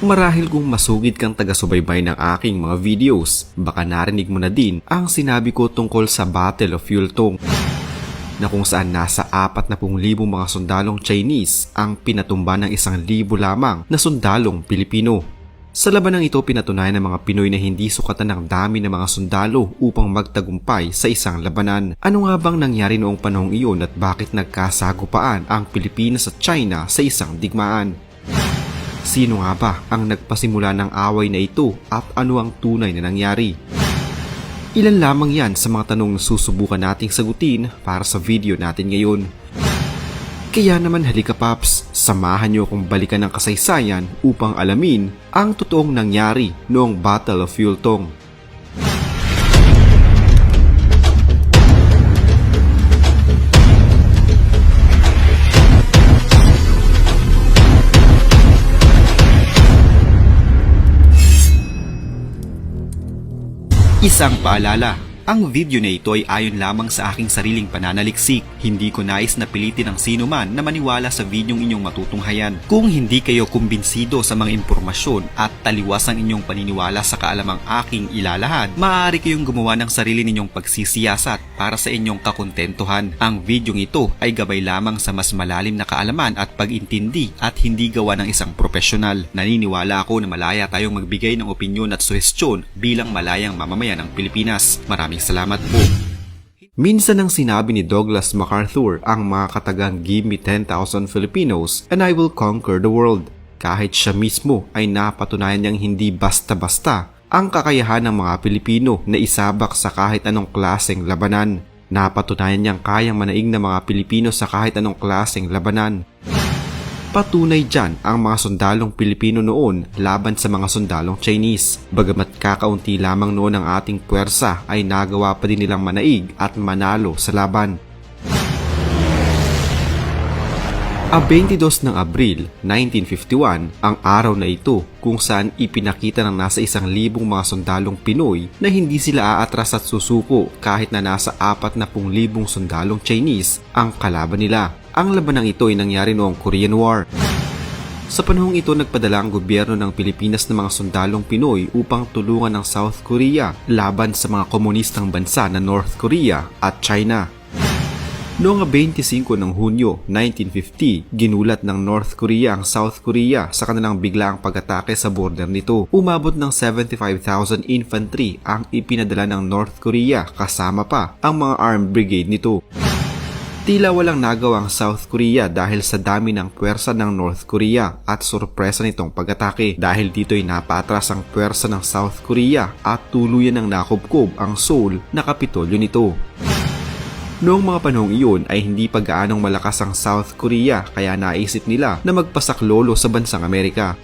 Marahil kung masugid kang taga-subaybay ng aking mga videos, baka narinig mo na din ang sinabi ko tungkol sa Battle of Yultong na kung saan nasa 40,000 mga sundalong Chinese ang pinatumba ng isang libo lamang na sundalong Pilipino. Sa labanang ito pinatunayan ng mga Pinoy na hindi sukatan ng dami ng mga sundalo upang magtagumpay sa isang labanan. Ano nga bang nangyari noong panahong iyon at bakit nagkasagupaan ang Pilipinas at China sa isang digmaan? Sino nga ba ang nagpasimula ng away na ito at ano ang tunay na nangyari? Ilan lamang yan sa mga tanong na susubukan nating sagutin para sa video natin ngayon. Kaya naman halika paps, samahan niyo akong balikan ng kasaysayan upang alamin ang totoong nangyari noong Battle of Yultong. Isang paalala, ang video na ito ay ayon lamang sa aking sariling pananaliksik. Hindi ko nais na pilitin ang sino man na maniwala sa videong inyong matutunghayan. Kung hindi kayo kumbinsido sa mga impormasyon at taliwas ang inyong paniniwala sa kaalamang aking ilalahad, maaari kayong gumawa ng sarili ninyong pagsisiyasat para sa inyong kakontentuhan. Ang videong ito ay gabay lamang sa mas malalim na kaalaman at pag-intindi at hindi gawa ng isang profesional. Naniniwala ako na malaya tayong magbigay ng opinyon at suhestyon bilang malayang mamamayan ng Pilipinas. Maraming salamat po. Minsan nang sinabi ni Douglas MacArthur ang mga katagang Give me 10,000 Filipinos and I will conquer the world. Kahit siya mismo ay napatunayan niyang hindi basta-basta ang kakayahan ng mga Pilipino na isabak sa kahit anong klaseng labanan. Napatunayan niyang kayang manaig ng mga Pilipino sa kahit anong klaseng labanan. Patunay dyan ang mga sundalong Pilipino noon laban sa mga sundalong Chinese. Bagamat kakaunti lamang noon ang ating puwersa ay nagawa pa din nilang manaig at manalo sa laban. A 22 ng Abril 1951 ang araw na ito kung saan ipinakita ng nasa isang libong mga sundalong Pinoy na hindi sila aatras at susuko kahit na nasa apat na libong sundalong Chinese ang kalaban nila. Ang labanang ito ay nangyari noong Korean War. Sa panahong ito nagpadala ang gobyerno ng Pilipinas ng mga sundalong Pinoy upang tulungan ang South Korea laban sa mga komunistang bansa na North Korea at China. Noong 25 ng Hunyo 1950, ginulat ng North Korea ang South Korea sa kanilang biglaang pag-atake sa border nito. Umabot ng 75,000 infantry ang ipinadala ng North Korea kasama pa ang mga armed brigade nito. Tila walang nagawa ang South Korea dahil sa dami ng puwersa ng North Korea at sorpresa nitong pag-atake. Dahil dito'y napatras ang puwersa ng South Korea at tuluyan ng nakubkob ang Seoul na kapitolyo nito. Noong mga panahong iyon ay hindi pa gaanong malakas ang South Korea kaya naisip nila na magpasaklolo sa bansang Amerika.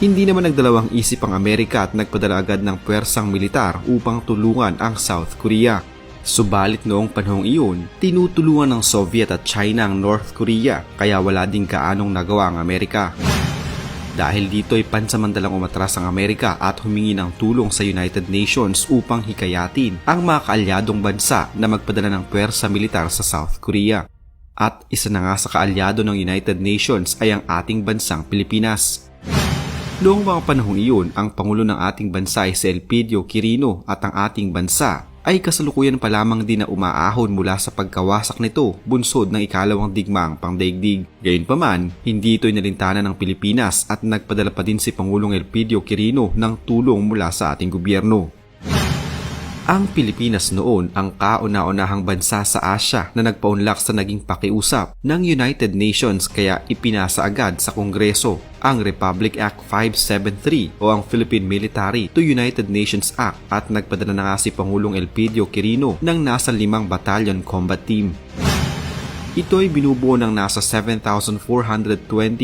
Hindi naman nagdalawang isip ang Amerika at nagpadala agad ng puwersang militar upang tulungan ang South Korea. Subalit noong panahong iyon, tinutulungan ng Soviet at China ang North Korea kaya wala ding kaanong nagawa ang Amerika. Dahil dito ay pansamantalang umatras ang Amerika at humingi ng tulong sa United Nations upang hikayatin ang mga kaalyadong bansa na magpadala ng puwersa militar sa South Korea. At isa na nga sa kaalyado ng United Nations ay ang ating bansang Pilipinas. Noong mga panahong iyon, ang Pangulo ng ating bansa ay si Elpidio Quirino at ang ating bansa ay kasalukuyan pa lamang din na umaahon mula sa pagkawasak nito bunsod ng ikalawang digmaang pangdaigdig. Gayunpaman, hindi ito inalintana ng Pilipinas at nagpadala pa din si Pangulong Elpidio Quirino ng tulong mula sa ating gobyerno. Ang Pilipinas noon ang kauna-unahang bansa sa Asya na nagpaunlak sa naging pakiusap ng United Nations kaya ipinasa agad sa Kongreso ang Republic Act 573 o ang Philippine Military to United Nations Act at nagpadala na nga si Pangulong Elpidio Quirino ng nasa limang battalion combat team. Ito ay binubuo ng nasa 7,420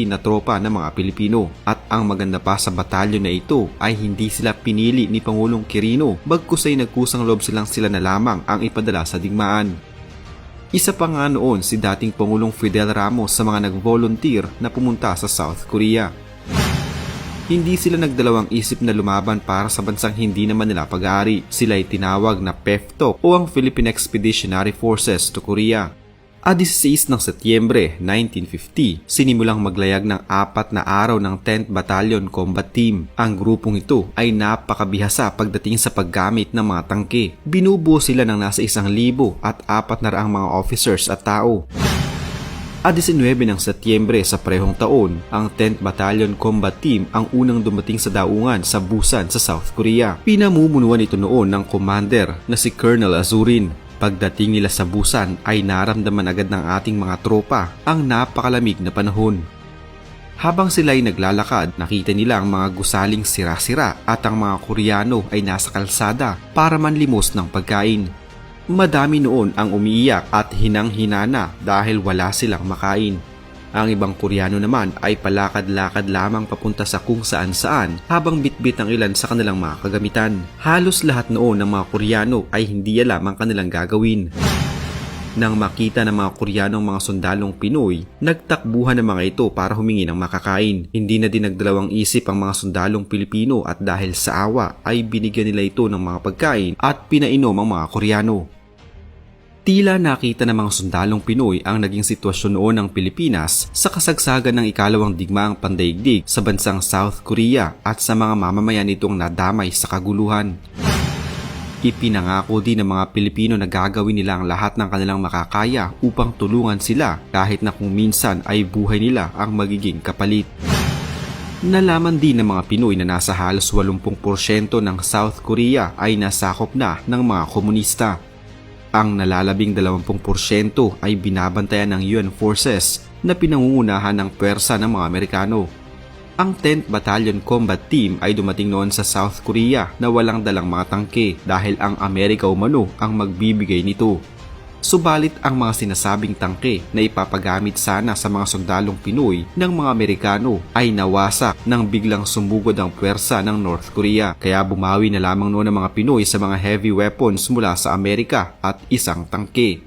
na tropa ng mga Pilipino at ang maganda pa sa batalyon na ito ay hindi sila pinili ni Pangulong Quirino bagkus ay nagkusang loob silang sila na lamang ang ipadala sa digmaan. Isa pa nga noon si dating Pangulong Fidel Ramos sa mga nag-volunteer na pumunta sa South Korea. Hindi sila nagdalawang isip na lumaban para sa bansang hindi naman nila pag-aari. Sila ay tinawag na PEFTO o ang Philippine Expeditionary Forces to Korea. A 16 ng Setyembre 1950, sinimulang maglayag ng apat na araw ng 10th Battalion Combat Team. Ang grupong ito ay napakabihasa pagdating sa paggamit ng mga tangke. Binubuo sila ng nasa isang libo at apat na raang mga officers at tao. A 19 ng Setyembre sa parehong taon, ang 10th Battalion Combat Team ang unang dumating sa daungan sa Busan sa South Korea. Pinamumunuan ito noon ng commander na si Colonel Azurin. Pagdating nila sa Busan ay naramdaman agad ng ating mga tropa ang napakalamig na panahon. Habang sila ay naglalakad, nakita nila ang mga gusaling sira-sira at ang mga Koreano ay nasa kalsada para manlimos ng pagkain. Madami noon ang umiiyak at hinang-hinana dahil wala silang makain. Ang ibang Koreano naman ay palakad-lakad lamang papunta sa kung saan-saan habang bitbit ang ilan sa kanilang mga kagamitan. Halos lahat noon ng mga Koreano ay hindi alam ang kanilang gagawin. Nang makita ng mga Koreanong mga sundalong Pinoy, nagtakbuhan ng mga ito para humingi ng makakain. Hindi na din nagdalawang isip ang mga sundalong Pilipino at dahil sa awa ay binigyan nila ito ng mga pagkain at pinainom ang mga Koreano. Tila nakita ng mga sundalong Pinoy ang naging sitwasyon noon ng Pilipinas sa kasagsagan ng ikalawang digmaang pandaigdig sa bansang South Korea at sa mga mamamayan nitong nadamay sa kaguluhan. Ipinangako din ng mga Pilipino na gagawin nila ang lahat ng kanilang makakaya upang tulungan sila kahit na kung minsan ay buhay nila ang magiging kapalit. Nalaman din ng mga Pinoy na nasa halos 80% ng South Korea ay nasakop na ng mga komunista. Ang nalalabing 20% ay binabantayan ng UN forces na pinangungunahan ng pwersa ng mga Amerikano. Ang 10th Battalion Combat Team ay dumating noon sa South Korea na walang dalang mga tangke dahil ang Amerika umano ang magbibigay nito. Subalit ang mga sinasabing tangke na ipapagamit sana sa mga sundalong Pinoy ng mga Amerikano ay nawasak nang biglang sumugod ang puwersa ng North Korea kaya bumawi na lamang noon ang mga Pinoy sa mga heavy weapons mula sa Amerika at isang tangke.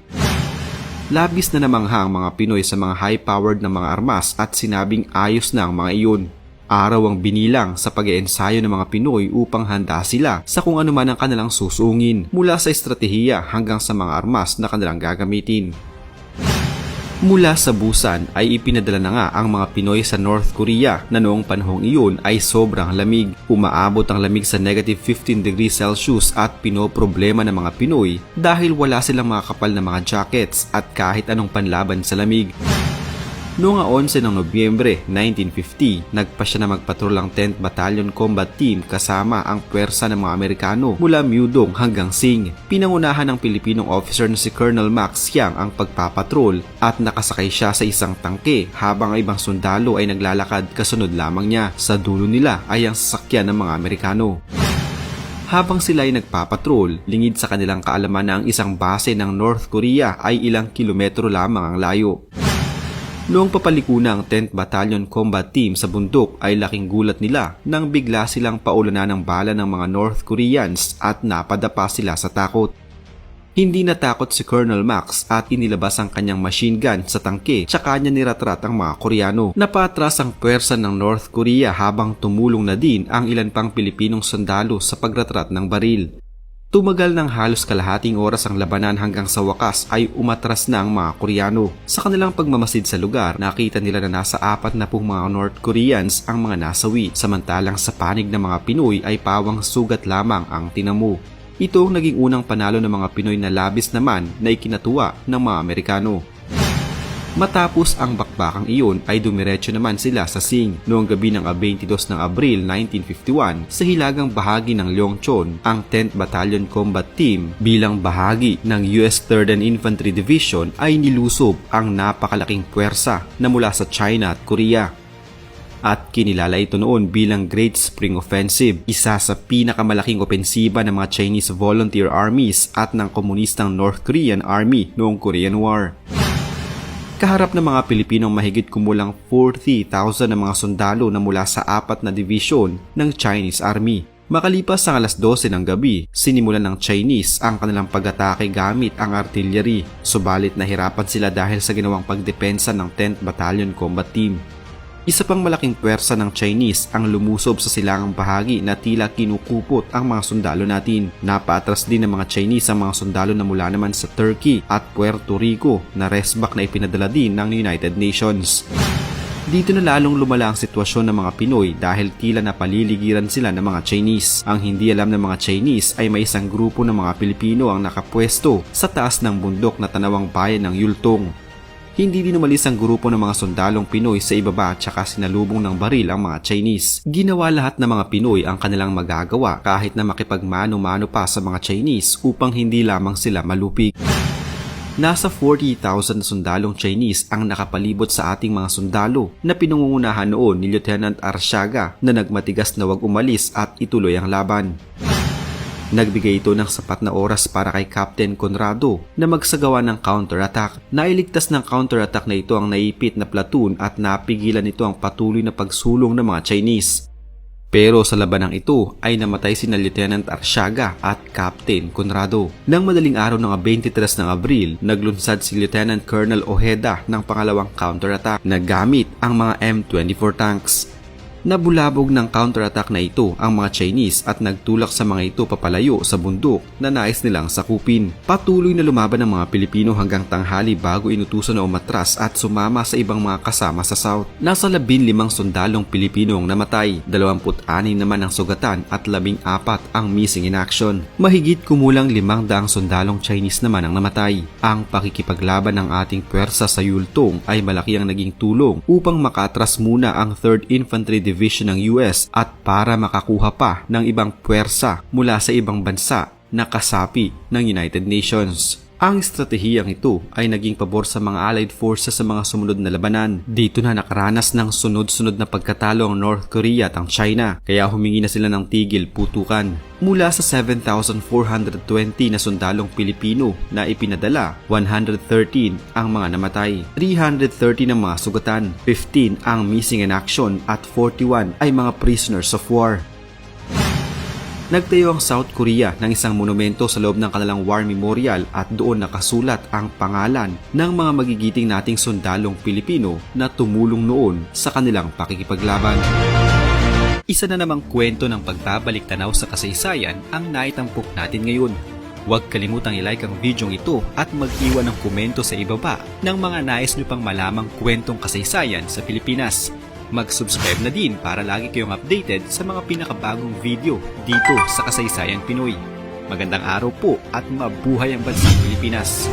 Labis na namangha ang mga Pinoy sa mga high-powered na mga armas at sinabing ayos na ang mga iyon. Araw ang binilang sa pag-eensayo ng mga Pinoy upang handa sila sa kung ano man ang kanilang susungin mula sa estratehiya hanggang sa mga armas na kanilang gagamitin. Mula sa Busan ay ipinadala na nga ang mga Pinoy sa North Korea na noong panahong iyon ay sobrang lamig. Umaabot ang lamig sa negative 15 degrees Celsius at pinoproblema ng mga Pinoy dahil wala silang mga kapal na mga jackets at kahit anong panlaban sa lamig. Noong 11 ng Nobyembre 1950, nagpa siya na magpatrol ang 10th Battalion Combat Team kasama ang puwersa ng mga Amerikano mula Mudong hanggang Sing. Pinangunahan ng Pilipinong officer na si Colonel Max Yang ang pagpapatrol at nakasakay siya sa isang tangke habang ang ibang sundalo ay naglalakad kasunod lamang niya. Sa dulo nila ay ang sasakyan ng mga Amerikano. Habang sila ay nagpapatrol, lingid sa kanilang kaalaman na ang isang base ng North Korea ay ilang kilometro lamang ang layo. Noong papaliko na ang 10th Battalion Combat Team sa bundok ay laking gulat nila nang bigla silang paulanan ng bala ng mga North Koreans at napadapa sila sa takot. Hindi natakot si Colonel Max at inilabas ang kanyang machine gun sa tangke tsaka niya niratrat ang mga Koreano. Napatras ang puwersa ng North Korea habang tumulong na din ang ilan pang Pilipinong sundalo sa pagratrat ng baril. Tumagal ng halos kalahating oras ang labanan hanggang sa wakas ay umatras na ang mga Koreano. Sa kanilang pagmamasid sa lugar, nakita nila na nasa apat na pong mga North Koreans ang mga nasawi, samantalang sa panig ng mga Pinoy ay pawang sugat lamang ang tinamo. Ito ang naging unang panalo ng mga Pinoy na labis naman na ikinatuwa ng mga Amerikano. Matapos ang bakbakang iyon ay dumiretso naman sila sa Sing noong gabi ng 22 ng Abril 1951 sa hilagang bahagi ng Leongchon ang 10th Battalion Combat Team bilang bahagi ng US 3rd and Infantry Division ay nilusob ang napakalaking puwersa na mula sa China at Korea at kinilala ito noon bilang Great Spring Offensive, isa sa pinakamalaking opensiba ng mga Chinese volunteer armies at ng komunistang North Korean Army noong Korean War. Kaharap ng mga Pilipinong mahigit kumulang 40,000 na mga sundalo na mula sa apat na division ng Chinese Army. Makalipas ang alas 12 ng gabi, sinimulan ng Chinese ang kanilang pag-atake gamit ang artillery, subalit nahirapan sila dahil sa ginawang pagdepensa ng 10th Battalion Combat Team. Isa pang malaking pwersa ng Chinese ang lumusob sa silangang bahagi na tila kinukupot ang mga sundalo natin. Napaatras din ng mga Chinese ang mga sundalo na mula naman sa Turkey at Puerto Rico na resback na ipinadala din ng United Nations. Dito na lalong lumala ang sitwasyon ng mga Pinoy dahil tila napaliligiran sila ng mga Chinese. Ang hindi alam ng mga Chinese ay may isang grupo ng mga Pilipino ang nakapwesto sa taas ng bundok na tanawang bayan ng Yultong. Hindi din umalis ang grupo ng mga sundalong Pinoy sa ibaba at saka sinalubong ng baril ang mga Chinese. Ginawa lahat ng mga Pinoy ang kanilang magagawa kahit na makipagmano-mano pa sa mga Chinese upang hindi lamang sila malupig. Nasa 40,000 sundalong Chinese ang nakapalibot sa ating mga sundalo na pinangungunahan noon ni Lieutenant Arshaga na nagmatigas na wag umalis at ituloy ang laban. Nagbigay ito ng sapat na oras para kay Captain Conrado na magsagawa ng counterattack. Nailigtas ng counterattack na ito ang naipit na platoon at napigilan nito ang patuloy na pagsulong ng mga Chinese. Pero sa labanang ito ay namatay si na Lieutenant Arshaga at Captain Conrado. Nang madaling araw ng 23 ng Abril, naglunsad si Lieutenant Colonel Ojeda ng pangalawang counterattack na gamit ang mga M24 tanks. Nabulabog ng counterattack na ito ang mga Chinese at nagtulak sa mga ito papalayo sa bundok na nais nilang sakupin. Patuloy na lumaban ang mga Pilipino hanggang tanghali bago inutusan na umatras at sumama sa ibang mga kasama sa South. Nasa 15 sundalong Pilipino ang namatay, 26 naman ang sugatan at 14 ang missing in action. Mahigit kumulang 500 sundalong Chinese naman ang namatay. Ang pakikipaglaban ng ating puwersa sa Yultong ay malaki ang naging tulong upang makatras muna ang 3rd Infantry Division ng US at para makakuha pa ng ibang puwersa mula sa ibang bansa na kasapi ng United Nations. Ang estratehiyang ito ay naging pabor sa mga Allied forces sa mga sumunod na labanan. Dito na nakaranas ng sunod-sunod na pagkatalo ang North Korea at ang China, kaya humingi na sila ng tigil putukan. Mula sa 7,420 na sundalong Pilipino na ipinadala, 113 ang mga namatay, 330 ng mga sugatan, 15 ang missing in action at 41 ay mga prisoners of war. Nagtayo ang South Korea ng isang monumento sa loob ng kanilang war memorial at doon nakasulat ang pangalan ng mga magigiting nating sundalong Pilipino na tumulong noon sa kanilang pakikipaglaban. Isa na namang kwento ng pagbabalik tanaw sa kasaysayan ang naitampok natin ngayon. Huwag kalimutang i-like ang video ito at mag-iwan ng komento sa ibaba ng mga nais nyo pang malamang kwentong kasaysayan sa Pilipinas. Mag-subscribe na din para lagi kayong updated sa mga pinakabagong video dito sa Kasaysayan Pinoy. Magandang araw po at mabuhay ang bansang Pilipinas!